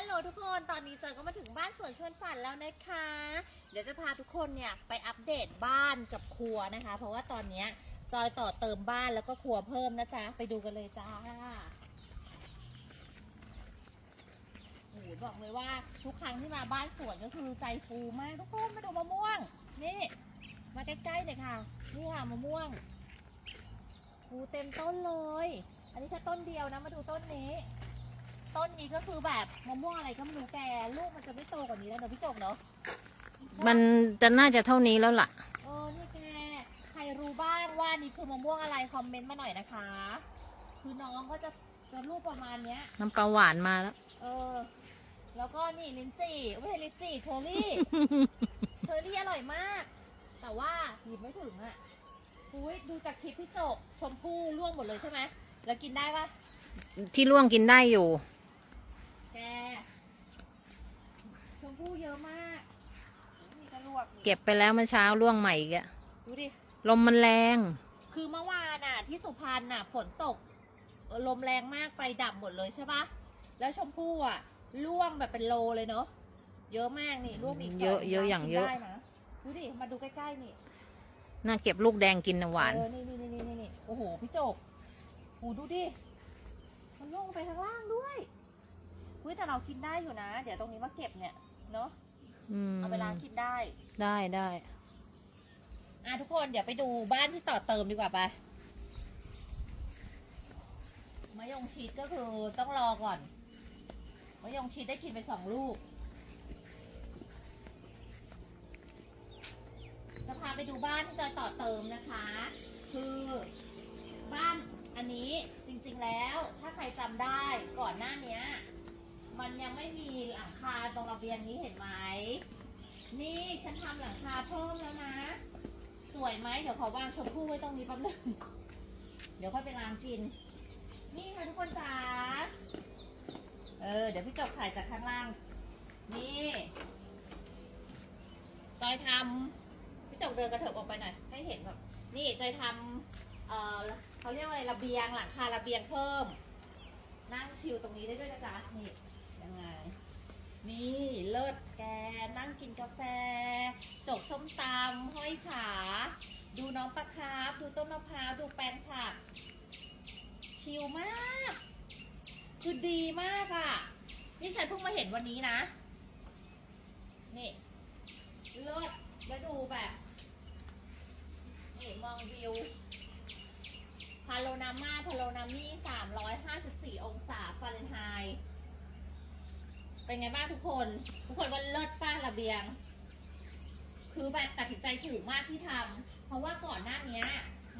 ฮัลโหลทุกคนตอนนี้จอยก็มาถึงบ้านสวนชวนฝันแล้วนะคะ เดี๋ยวจะพาทุกคนเนี่ยไปอัปเดตบ้านกับครัวนะคะ เพราะว่าตอนเนี้ยจอยต่อเติมบ้านแล้วก็ครัวเพิ่มนะจ๊ะ ไปดูกันเลยจ้าโอ้โหบอกเลยว่าทุกครั้งที่มาบ้านสวนก็คือใจฟูมากทุกคนมาดูมะม่วง นี่ มาใกล้ๆเลยค่ะ นี่ค่ะมะม่วงฟูเต็มต้นเลย อันนี้แค่ต้นเดียวนะมาดูต้นนี้ ต้นนี้ก็คือแบบมะม่วงอะไรก็ไม่รู้แกลูกมันจะไม่โตกว่านี้แล้วเนอะพี่จกเนาะมันจะน่าจะเท่านี้แล้วล่ะ เออนี่แกใครรู้บ้างว่านี่คือมะม่วงอะไรคอมเมนต์มาหน่อยนะคะ คือน้องก็จะจะรูปประมาณเนี้ย น้ำปลาหวานมาแล้ว เออ แล้วก็นี่ลิ้นจี่ไม่ใช่ลิ้นจี่เชอร์รี่ เชอร์รี่อร่อยมาก แต่ว่าหยิบไม่ถึงอะอุ้ยดูจากคลิปพี่จกชมพู่ร่วงหมดเลยใช่ไหมแล้วกินได้ปะที่ล่วงกินได้อยู่ แก ชมพู่เยอะมากนี่ก็ลวกนี่เก็บไปแล้วเมื่อเช้าล่วงใหม่อีกอะดูดิ ลมมันแรง คือเมื่อวานน่ะ ที่สุพรรณน่ะฝนตกเออลมแรงมากไฟดับหมดเลยใช่ปะแล้วชมพู่อะร่วงแบบเป็นโลเลยเนาะเยอะมากนี่ร่วงอีกสเยอะเยอะอย่างเยอะกินได้นะดูดิมาดูใกล้ๆนี่น่าเก็บลูกแดงกินนะหวาน เออนี่นี่นี่นี่นี่โอ้โหพี่โจกโหดูดิมันร่วงลงไปข้างล่างด้วยอุ้ยแต่เรากินได้อยู่นะ เดี๋ยวตรงนี้มาเก็บเนี่ย เนาะอืมเอาไปล้างกินได้ได้ได้ อะทุกคนเดี๋ยวไปดูบ้านที่ต่อเติมดีกว่าไปมะยงชิดก็คือต้องรอก่อนมะยงชิดได้กินไปสองลูก จะพาไปดูบ้านที่จอยต่อเติมนะคะ คือบ้านอันนี้จริงๆแล้วถ้าใครจำได้ก่อนหน้าเนี้ย มันยังไม่มีหลังคาตรงระเบียงนี้เห็นไหม นี่ฉันทำหลังคาเพิ่มแล้วนะ สวยไหมเดี๋ยวขอวางชมพู่ไว้ตรงนี้แป๊บนึง เดี๋ยวค่อยไปล้างกิน นี่ค่ะทุกคนจ๋า เออ เดี๋ยวพี่จบถ่ายจากข้างล่าง นี่จอยทำพี่จบเดินกระเถิบออกไปหน่อย ให้เห็นแบบ นี่จอยทำเออเขาเรียกว่าอะไรระเบียงหลังคาระเบียงเพิ่ม นั่งชิลตรงนี้ได้ด้วยนะจ๊ะนี่ ยังไง นี่เลิศแกนั่งกินกาแฟ จกส้มตำห้อยขา ดูน้องปลาคาร์ฟดูต้นมะพร้าวดูแปลงผักชิลมาก คือดีมากอะ่ะ นี่ฉันเพิ่งมาเห็นวันนี้นะ นี่เลิศแล้วดูแบบนี่มองวิวพาโลนามาพาโลนามี่354องศาสิบสี่เรนไฮต์ เป็นไงบ้างทุกคน ทุกคนว่าเลิศป้าระเบียง คือแบบตัดสินใจถูกมากที่ทำเพราะว่าก่อนหน้าเนี้ย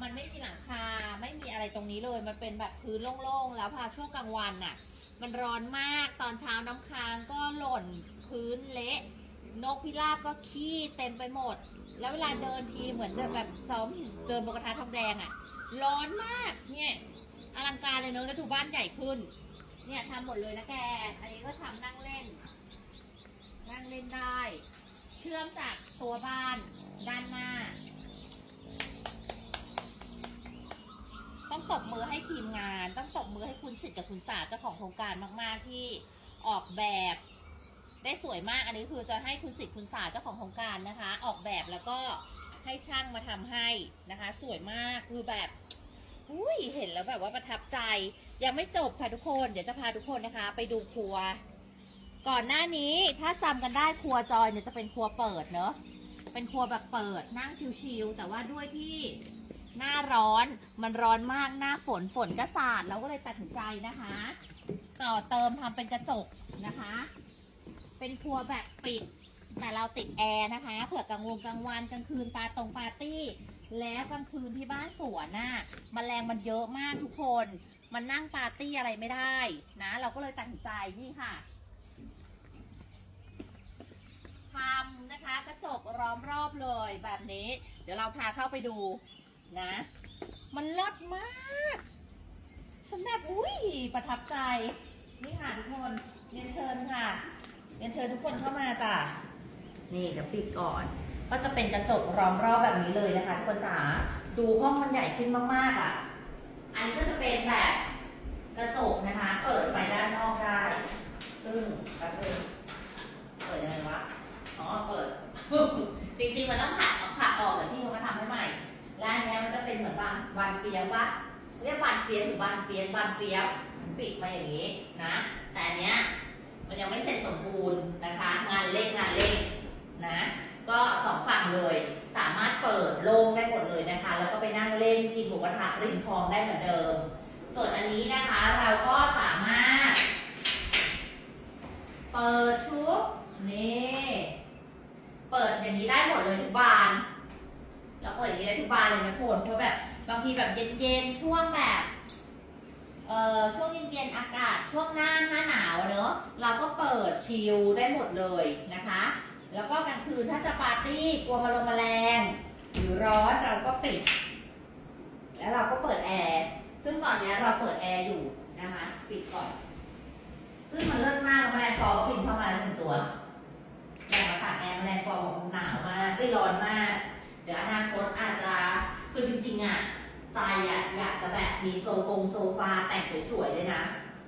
มันไม่มีหลังคาไม่มีอะไรตรงนี้เลย มันเป็นแบบพื้นโล่งๆแล้วพอช่วงกลางวันน่ะ มันร้อนมากตอนเช้าน้ำค้างก็หล่นพื้นเละ นกพิราบก็ขี้เต็มไปหมด แล้วเวลาเดินทีเหมือนเดินแบบซ้อมเดินบนกระทะทองแดงอะ่ะ ร้อนมากเนี่ยอลังการเลยเนอะแล้วดูบ้านใหญ่ขึ้น เนี่ยทำหมดเลยนะแก อันนี้ก็ทำนั่งเล่น นั่งเล่นได้ เชื่อมจากตัวบ้านด้านหน้า ต้องตบมือให้ทีมงาน ต้องตบมือให้คุณสิทธิ์กับคุณศาสตร์เจ้าของโครงการมาก ๆ ที่ออกแบบได้สวยมาก อันนี้คือจะให้คุณสิทธิ์คุณศาสตร์เจ้าของโครงการนะคะ ออกแบบแล้วก็ให้ช่างมาทำให้นะคะ สวยมากคือแบบอุ้ยเห็นแล้วแบบว่าประทับใจ ยังไม่จบค่ะทุกคน เดี๋ยวจะพาทุกคนนะคะ ไปดูครัว ก่อนหน้านี้ถ้าจำกันได้ครัวจอยเนี่ยจะเป็นครัวเปิดเนอะเป็นครัวแบบเปิดนั่งชิวๆแต่ว่าด้วยที่หน้าร้อนมันร้อนมากหน้าฝนฝนก็สาดเราก็เลยตัดสินใจนะคะ ต่อเติมทำเป็นกระจกนะคะ เป็นครัวแบบปิด แต่เราติดแอร์นะคะเผื่อกลางวงกลางวันกลางคืนปาตรงปาร์ตี้ แล้วกลางคืนที่บ้านสวนน่ะมแมลงมันเยอะมากทุกคน มันนั่งปาร์ตี้อะไรไม่ได้นะ เราก็เลยตัดสินใจนี่ค่ะทำนะคะกระจกล้อมรอบเลยแบบนี้ เดี๋ยวเราพาเข้าไปดูนะ มันเลิศมากฉันแบบอุ้ยประทับใจ นี่ค่ะทุกคนเรียนเชิญค่ะเรียนเชิญทุกคนเข้ามาจ้ะนี่เดี๋ยวปิดก่อน ก็จะเป็นกระจกล้อมรอบแบบนี้เลยนะคะทุกคนจ๋าดูห้องมันใหญ่ขึ้นมากๆอะ นนี้ก็จะเป็นแบบกระจกนะคะ เปิดไปด้านนอกได้ ซึ่งแป๊บนึงเปิดยังไงวะ อ๋อ เปิด จริงๆ มันต้องผัดผัดออกแต่ที่เขามาทำให้ใหม่ และอันนี้มันจะเป็นเหมือนบานบานเฟียว่าเรียกบานเฟียหรือบานเฟียบานเฟียปิดมาอย่างนี้นะ แต่อันเนี้ยมันยังไม่เสร็จสมบูรณ์นะคะ งานเล็กงานเล็กนะ ก็สองฝั่งเลย สามารถเปิดโล่งได้หมดเลยนะคะ แล้วก็ไปนั่งเล่นกินหมูกระทะริมคลองได้เหมือนเดิม ส่วนอันนี้นะคะเราก็สามารถ เปิดชุบนี่เปิดอย่างนี้ได้หมดเลยทุกบานแล้วเปิดอย่างนี้ได้ทุกบานเลยนะคุณเพราะแบบบางทีแบบเย็นๆช่วงแบบเอ่อช่วงเย็นๆอากาศช่วงหน้าหน้าหนาวเนอะเราก็เปิดชิลได้หมดเลยนะคะ แล้วก็กลางคืนถ้าจะปาร์ตี้กลัวมาลงมาแมลงหรือร้อนเราก็ปิด แล้วเราก็เปิดแอร์ซึ่งตอนเนี้ยเราเปิดแอร์อยู่นะคะปิดก่อน ซึ่งมันเลิศมากแมลงปอก็บินเข้ามาหนึ่งตัวอยากมาตากแอร์แมลงปอบอกหนาวมากไม่ร้อนมาก เดี๋ยวอนาคตอาจจะคือจริงๆอะใจอะอยากจะแบบมีโซฟงโซฟาแต่งสวยๆเลยนะ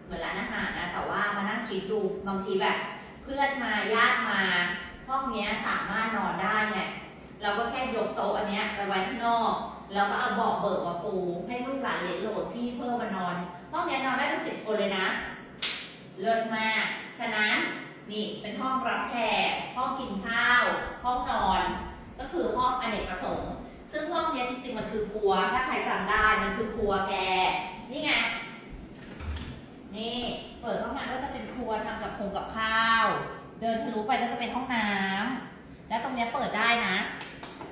เหมือนร้านอาหารนะแต่ว่ามานั่งคิดดูบางทีแบบ เพื่อนมาญาติมา ห้องเนี้ยสามารถนอนได้ไงเราก็แค่ยกโต๊ะอันเนี้ยไปไว้ข้างนอก แล้วก็เอาเบาะเบิกมาปูให้ลูกหลานเลนโหลดพี่เพิ่มมานอน ห้องเนี้ยนอนได้เป็นสิบคนเลยนะ เลิศมาก ฉะนั้นนี่เป็นห้องรับแขกห้องกินข้าว ห้องนอน ก็คือห้องอเนกประสงค์ ซึ่งห้องนี้จริงๆมันคือครัว ถ้าใครจำได้มันคือครัวแก นี่ไง นี่ เปิดห้องน้ำก็จะเป็นครัวทำกับคงกับข้าว เดินทะลุไปก็จะเป็นห้องน้ำแล้วตรงนี้เปิดได้นะ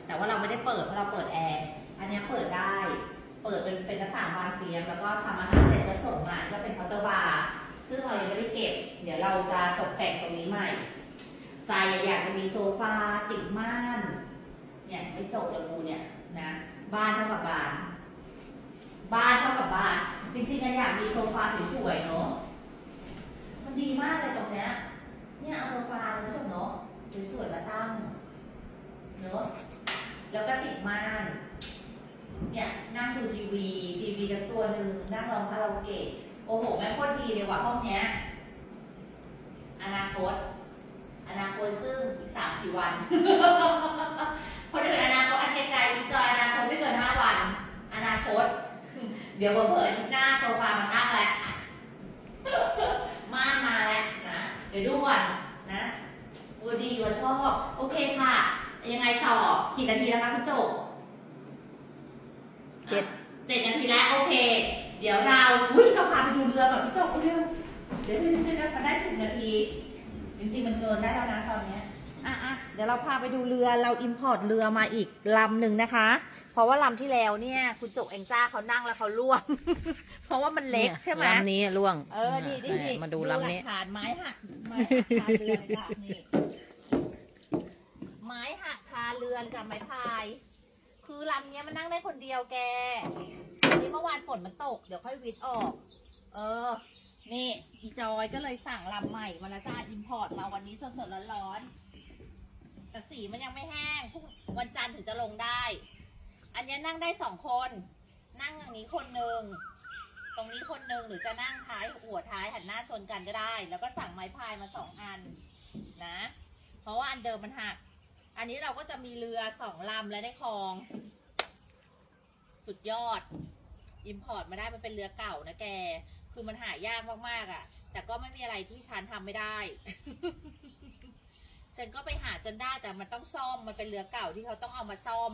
แต่ว่าเราไม่ได้เปิดเพราะเราเปิดแอร์อันนี้เปิดได้ เปิดเป็นเป็นหน้าต่างบานเฟียมแล้วก็ทำอาหารเสร็จก็ส่งมาก็เป็นเคาน์เตอร์บาร์ซึ่งเรายังไม่ได้เก็บ เดี๋ยวเราจะตกแต่งตรงนี้ใหม่ ใจอยากจะมีโซฟาติดม่านเนี่ยไม่จบเลยกูเนี่ยนะบ้านเท่ากับบ้าน บ้านเท่ากับบ้าน จริงๆอยากมีโซฟาสวยๆเนาะมันดีมากเลยตรงเนี้ย เนี่ยเอาโซฟาเลยผู้ชมเนาะสวยๆมาตั้งเนาะแล้วก็ติดม่าน เนี่ยนั่งดูทีวีทีวีกันตัวหนึ่งนั่งร้องคาราโอเกะโอ้โหแม่โคตรดีเลยว่ะห้องเนี้ยอนาคต อนาคตซึ่งอีกสามสี่วันคนอื่นอนาคตอันไกลๆอีจอยอนาคตไม่เกินห้าวัน อนาคต เดี๋ยวเผลอๆอาทิตย์หน้าโซฟามาตั้งแล้ว ม่านมาแล้วนะ เดี๋ยวดูก่อนนะเออดีว่าชอบ โอเคค่ะ ยังไงต่อ กี่นาทีแล้วคะคุณโจเจ็ดเจ็ดนาทีแล้ว โอเค เดี๋ยวเรา อุ้ยเราพาไปดูเรือแบบพี่โจเร็วเดี๋ยวเดี๋ยวเดี๋ยวมันได้สิบนาที จริงๆ มันเกินได้แล้วนะตอนเนี้ยอะอะเดี๋ยวเราพาไปดูเรือ เราอิมพอร์ตเรือมาอีกลำหนึ่งนะคะ เพราะว่าลำที่แล้วเนี่ย คุณโจกเองจ้าเขานั่งแล้วเขาล่วง เพราะว่ามันเล็กนี่ยใช่ไหมลำนี้ล่วง เออดีดีใช่ดีมาดูลำนี้หลักฐานไม้หักไม้หักคาเรือนจ้ะนี่ไม้หักคาเรือนกับไม้พาย คือลำเนี้ยมันนั่งได้คนเดียวแกอันนี้เมื่อวานฝนมันตก เดี๋ยวค่อยวิทย์ออก เออ นี่อีจอยก็เลยสั่งลำใหม่มาแล้วจ้าอิมพอร์ตมาวันนี้สดๆร้อนๆแต่สีมันยังไม่แห้งพรุ่งวันจันทร์ถึงจะลงได้ อันนี้นั่งได้สองคน นั่งอย่างนี้คนหนึ่งตรงนี้คนหนึ่งหรือจะนั่งท้ายหัวท้ายหันหน้าชนกันก็ได้ แล้วก็สั่งไม้พายมาสองอันนะ เพราะว่าอันเดิมมันหัก อันนี้เราก็จะมีเรือสองลำและได้คลอง สุดยอดอิมพอร์ตมาได้มันเป็นเรือเก่านะแก คือมันหายากมากๆอะ่ะ แต่ก็ไม่มีอะไรที่ฉันทำไม่ได้ฉันก็ไปหาจนได้แต่มันต้องซ่อมมันเป็นเรือเก่าที่เขาต้องเอามาซ่อม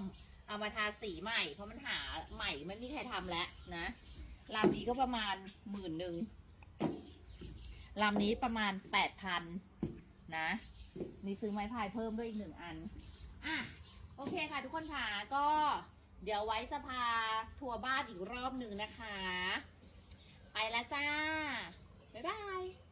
เอามาทาสีใหม่เพราะมันหาใหม่ไม่มีใครทำแล้วนะลำนี้ก็ประมาณหมื่นหนึ่งลำนี้ประมาณแปดพันนะ มีซื้อไม้พายเพิ่มด้วยอีกหนึ่งอัน อะ โอเคค่ะทุกคนค่ะ ก็เดี๋ยวไว้จะพาทัวร์บ้านอีกรอบหนึ่งนะคะ ไปแล้วจ้า บ๊ายบาย